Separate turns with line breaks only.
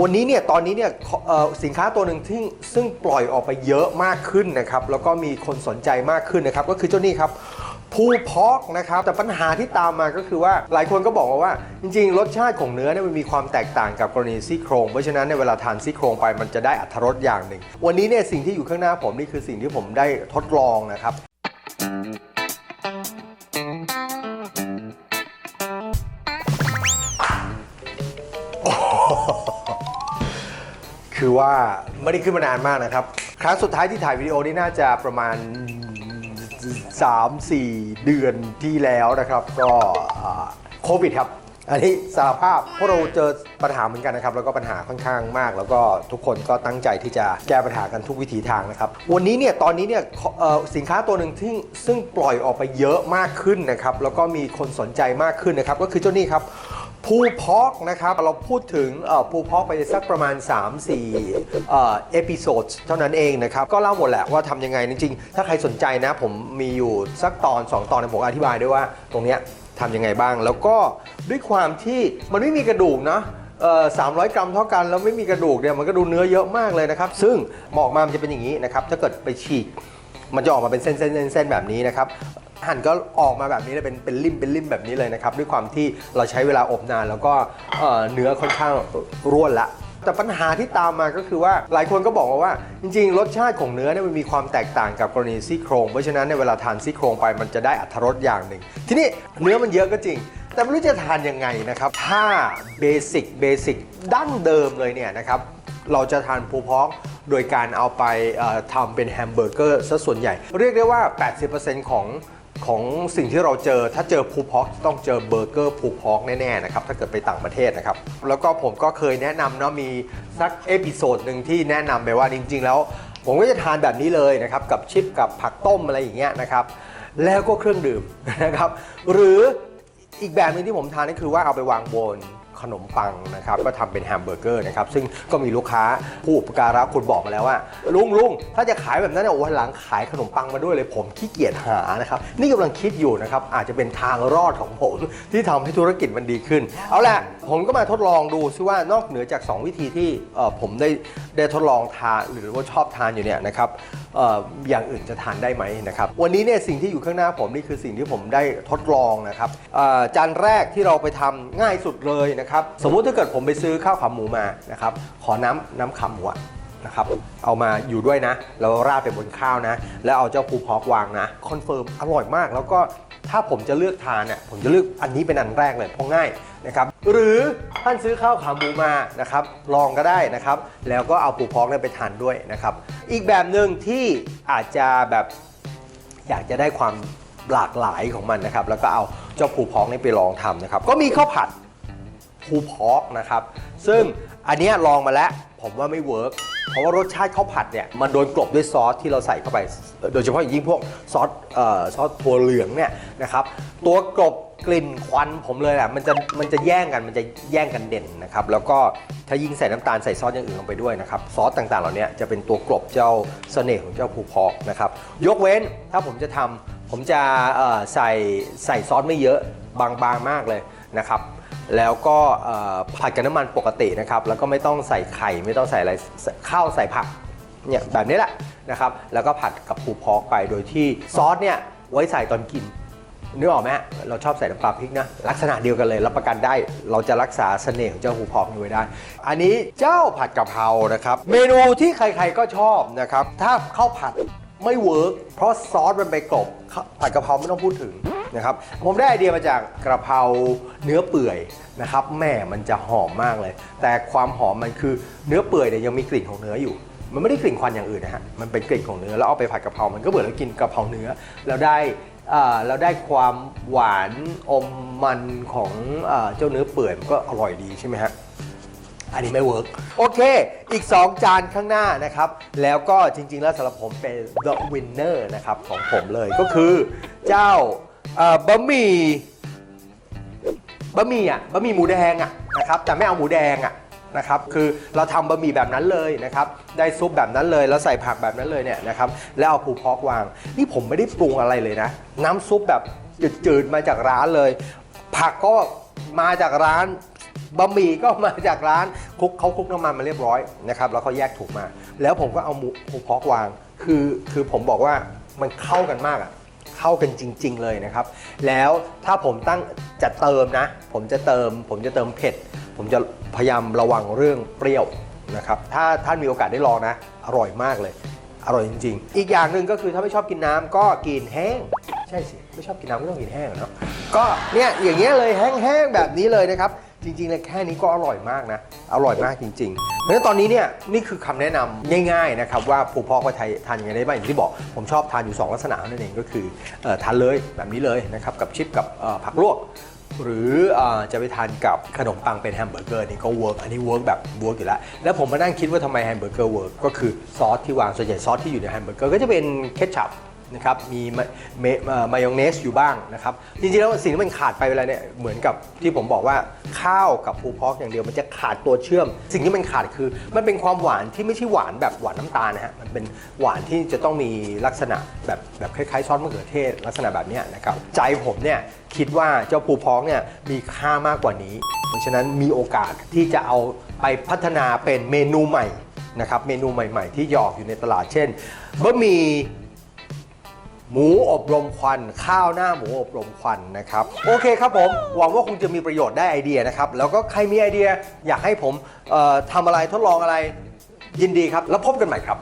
วันนี้เนี่ยตอนนี้เนี่ยสินค้าตัวหนึ่งที่ซึ่งปล่อยออกไปเยอะมากขึ้นนะครับแล้วก็มีคนสนใจมากขึ้นนะครับก็คือเจ้านี่ครับพูพอกนะครับแต่ปัญหาที่ตามมาก็คือว่าหลายคนก็บอกมาว่า จริงๆ รสชาติของเนื้อเนี่ยมันมีความแตกต่างกับกรณีซี่โครง เพราะฉะนั้นในเวลาทานซี่โครงไปมันจะได้อัตรสอย่างหนึ่ง วันนี้เนี่ยสิ่งที่อยู่ข้างหน้าผมนี่คือสิ่งที่ผมได้ทดลองนะครับ คือว่าไม่ได้ขึ้นมานานมากนะครับ ครั้งสุดท้ายที่ถ่ายวิดีโอนี่น่าจะประมาณ 3-4 เดือนที่แล้วนะครับ ก็โควิดครับ อันนี้สารภาพพวกเราเจอปัญหาเหมือนกันนะครับ แล้วก็ปัญหาค่อนข้างมาก แล้วก็ทุกคนก็ตั้งใจที่จะแก้ปัญหากันทุกวิถีทางนะครับ วันนี้เนี่ยตอนนี้เนี่ยสินค้าตัวหนึ่งที่ซึ่งปล่อยออกไปเยอะมากขึ้นนะครับ แล้วก็มีคนสนใจมากขึ้นนะครับ ก็คือเจ้านี่ครับ พูพอกนะครับเราพูดถึงพูพอกไปสักประมาณ 3-4เอพิโซดเท่านั้นเองนะครับ ก็เล่าหมดแหละว่าทำยังไงจริงๆ ถ้าใครสนใจนะผมมีอยู่สักตอน 2 ตอนเนผมอธิบายด้วยว่า ตรงเนี้ยทำยังไงบ้าง แล้วก็ด้วยความที่มันไม่มีกระดูกนะเอ่อ300กรัมเท่ากันแล้วไม่มีกระดูกเนี่ยมันก็ดูเนื้อเยอะมากเลยนะครับ ซึ่งหมอกมามันจะเป็นอย่างนี้นะครับถ้าเกิดไปฉีกมันจะออกมาเป็นเส้นๆเส้นๆแบบนี้นะครับ หั่นก็ออกมาแบบนี้เลยเป็นเป็นริมเป็นริมแบบนี้เลยนะครับ ด้วยความที่เราใช้เวลาอบนานแล้วก็เอ่อเนื้อค่อนข้างร่วนละ แต่ปัญหาที่ตามมาก็คือว่าหลายคนก็บอกมาว่า จริง ๆ รสชาติของเนื้อเนี่ยมันมีความแตกต่างกับกรณีซี่โครง เพราะฉะนั้นในยเวลาทานซี่โครงไปมันจะได้อัตรสอย่างหนึ่ง ทีนี้เนื้อมันเยอะก็จริง แต่ไม่รู้จะทานยังไงนะครับ ถ้าเบสิกเบสิกดั้งเดิมเลยเนี่ยนะครับ เราจะทานปูพอกโดยการเอาไปเอ่อทำเป็นแฮมเบอร์เกอร์ซะส่วนใหญ่ เรียกได้ว่า 80%ของ ของสิ่งที่เราเจอถ้าเจอพูพอกต้องเจอเบอร์เกอร์พูพอกแน่ๆนะครับถ้าเกิดไปต่างประเทศนะครับ แล้วก็ผมก็เคยแนะนำเนาะมีสักเอพิโซดหนึ่งที่แนะนำไปว่าจริง ๆ แล้ว ผมก็จะทานแบบนี้เลยนะครับกับชิปกับผักต้มอะไรอย่างเงี้ยนะครับแล้วก็เครื่องดื่มนะครับหรืออีกแบบหนึ่งที่ผมทานก็คือว่าเอาไปวางบน ขนมปังนะครับก็ทำเป็นแฮมเบอร์เกอร์นะครับซึ่งก็มีลูกค้าผู้อุปการะคุณบอกมาแล้วว่า ลุงลุงถ้าจะขายแบบนั้นเนี่ยวันหลังขายขนมปังมาด้วยเลยผมขี้เกียจหานะครับนี่กำลังคิดอยู่นะครับอาจจะเป็นทางรอดของผมที่ทำให้ธุรกิจมันดีขึ้น เอาละผมก็มาทดลองดูซิว่านอกเหนือจาก 2 วิธีที่ผมได้ได้ทดลองทานหรือว่าชอบทานอยู่เนี่ยนะครับอออย่างอื่นจะทานได้ไหมนะครับวันนี้เนี่ยสิ่งที่อยู่ข้างหน้าผมนี่คือสิ่งที่ผมได้ทดลองนะครับจานแรกที่เราไปทำง่ายสุดเลยนะครับสมมุติถ้าเกิดผมไปซื้อข้าวขาหมูมานะครับ ขอน้ำน้ำขาหมูนะครับ เอามาอยู่ด้วยนะ แล้วราดไปบนข้าวนะ แล้วเอาเจ้าปูพอกวางนะ คอนเฟิร์มอร่อยมาก แล้วก็ถ้าผมจะเลือกทานเนี่ยผมจะเลือกอันนี้เป็นอันแรกเลยเพราะง่ายนะครับ หรือท่านซื้อข้าวขาหมูมานะครับ ลองก็ได้นะครับ แล้วก็เอาปูพอกเนี่ยไปทานด้วยนะครับ อีกแบบหนึ่งที่อาจจะแบบอยากจะได้ความหลากหลายของมันนะครับ แล้วก็เอาเจ้าปูพอกนี่ไปลองทำนะครับ ก็มีข้าวผัด พูพอกนะครับ ซึ่งอันนี้ลองมาแล้วผมว่าไม่เวิร์กเพราะว่ารสชาติข้าวผัดเนี่ยมันโดนกลบด้วยซอสที่เราใส่เข้าไป โดยเฉพาะอย่างยิ่งพวกซอสเอ่อซอสถั่วเหลืองเนี่ยนะครับตัวกลบกลิ่นควันผมเลยอะมันจะมันจะแย่งกันมันจะแย่งกันเด่นนะครับแล้วก็ถ้ายิ่งใส่น้ำตาลใส่ซอสอย่างอื่นลงไปด้วยนะครับซอสต่างๆเหล่านี้จะเป็นตัวกลบเจ้าเสน่ห์ของเจ้าพูพอกนะครับยกเว้นถ้าผมจะทำผมจะใส่ใส่ซอสไม่เยอะบางๆมากเลยนะครับ แล้วก็ผัดกับน้ำมันปกตินะครับ แล้วก็ไม่ต้องใส่ไข่ไม่ต้องใส่อะไรข้าวใส่ผักเนี่ยแบบนี้แหละนะครับ แล้วก็ผัดกับปูพอกไปโดยที่ซอสเนี่ยไว้ใส่ตอนกินนึกออกไหมฮะเราชอบใส่น้ำปลาพริกนะ ลักษณะเดียวกันเลยรับประกันได้เราจะรักษาเสน่ห์ของเจ้าปูพอกนี้ไว้ได้ อันนี้เจ้าผัดกะเพรานะครับ เมนูที่ใครๆก็ชอบนะครับ ถ้าข้าวผัดไม่เวิร์กเพราะซอสมันไปกลบผัดกะเพราไม่ต้องพูดถึง นะครับผมได้ไอเดียมาจากกระเพราเนื้อเปื่อยนะครับแม่มันจะหอมมากเลย แต่ความหอมมันคือเนื้อเปื่อยเนี่ยยังมีกลิ่นของเนื้ออยู่ มันไม่ได้กลิ่นควันอย่างอื่นนะฮะมันเป็นกลิ่นของเนื้อแล้วเอาไปผัดกะเพรา มันก็เหมือนเรากินกะเพราเนื้อแล้วได้อ่าเราได้ความหวานอมมันของอาเจ้าเนื้อเปื่อยมันก็อร่อยดีใช่ไหมฮะอันนี้ไม่เวิร์กโอเค อีก 2 จานข้างหน้านะครับ แล้วก็จริง ๆ แล้วสำหรับผมเป็น the winner นะครับ ของผมเลยก็คือเจ้า เอ่อบะหมี่บะหมี่อะบะหมี่หมูแดงอะนะครับแต่ไม่เอาหมูแดงอะนะครับคือเราทำบะหมี่แบบนั้นเลยนะครับได้ซุปแบบนั้นเลยแล้วใส่ผักแบบนั้นเลยเนี่ยนะครับแล้วเอาปูพอกวาง นี่ผมไม่ได้ปรุงอะไรเลยนะ น้ำซุปแบบจืดๆมาจากร้านเลย ผักก็มาจากร้านบะหมี่ก็มาจากร้านคลุกเขาคลุกน้ำมันมาเรียบร้อยนะครับแล้วเขาแยกถุงมา แล้วผมก็เอาหมูหมูพอกวาง คือคือผมบอกว่ามันเข้ากันมากอะ เข้ากันจริง ๆ เลยนะครับ แล้วถ้าผมตั้งจะเติมนะ ผมจะเติม ผมจะเติมเผ็ด ผมจะพยายามระวังเรื่องเปรี้ยวนะครับ ถ้าท่านมีโอกาสได้ลองนะ อร่อยมากเลย อร่อยจริง ๆ อีกอย่างหนึ่งก็คือถ้าไม่ชอบกินน้ำก็กินแห้ง ใช่สิ ไม่ชอบกินน้ำก็ต้องกินแห้งอะเนาะ ก็เนี่ยอย่างเงี้ยเลยแห้งๆแบบนี้เลยนะครับ จริงๆเลยแค่นี้ก็อร่อยมากนะ อร่อยมากจริงๆเพราะฉะนั้นตอนนี้เนี่ยนี่คือคำแนะนำง่ายๆนะครับว่าผู้พอกว่าไทยทานยังไงได้บ้างอย่างที่บอกผมชอบทานอยู่ 2 ลักษณะนั่นเองก็คือเอ่อทานเลยแบบนี้เลยนะครับกับชิปกับเอ่อผักลวก หรือเออจะไปทานกับขนมปังเป็นแฮมเบอร์เกอร์นี่ก็เวิร์กอันนี้เวิร์กแบบเวิร์กอยู่แล้ว แล้วผมมานั่งคิดว่าทำไมแฮมเบอร์เกอร์เวิร์กก็คือซอสที่วางส่วนใหญ่ซอสที่อยู่ในแฮมเบอร์เกอร์ก็จะเป็นเคชัพ นะครับมีมะเมายองเนสอยู่บ้างนะครับจริงๆแล้วสิ่งที่มันขาดไปเวลาเนี่ยเหมือนกับที่ผมบอกว่าข้าวกับปูพอกอย่างเดียวมันจะขาดตัวเชื่อม สิ่งที่มันขาดคือ มันเป็นความหวานที่ไม่ใช่หวานแบบหวานน้ำตาลนะฮะมันเป็นหวานที่จะต้องมีลักษณะแบบแบบคล้ายๆซอสมะเขือเทศลักษณะแบบนี้นะครับใจผมเนี่ยคิดว่าเจ้าปูพอกเนี่ยมีค่ามากกว่านี้ เพราะฉะนั้นมีโอกาสที่จะเอาไปพัฒนาเป็นเมนูใหม่นะครับเมนูใหม่ ๆ ที่หยอกอยู่ในตลาดเช่นบะหมี่ หมูอบรมควัน ข้าวหน้าหมูอบรมควันนะครับ โอเคครับผม หวังว่าคงจะมีประโยชน์ได้ไอเดียนะครับ แล้วก็ใครมีไอเดียอยากให้ผมเอ่อทำอะไรทดลองอะไรยินดีครับ แล้วพบกันใหม่ครับ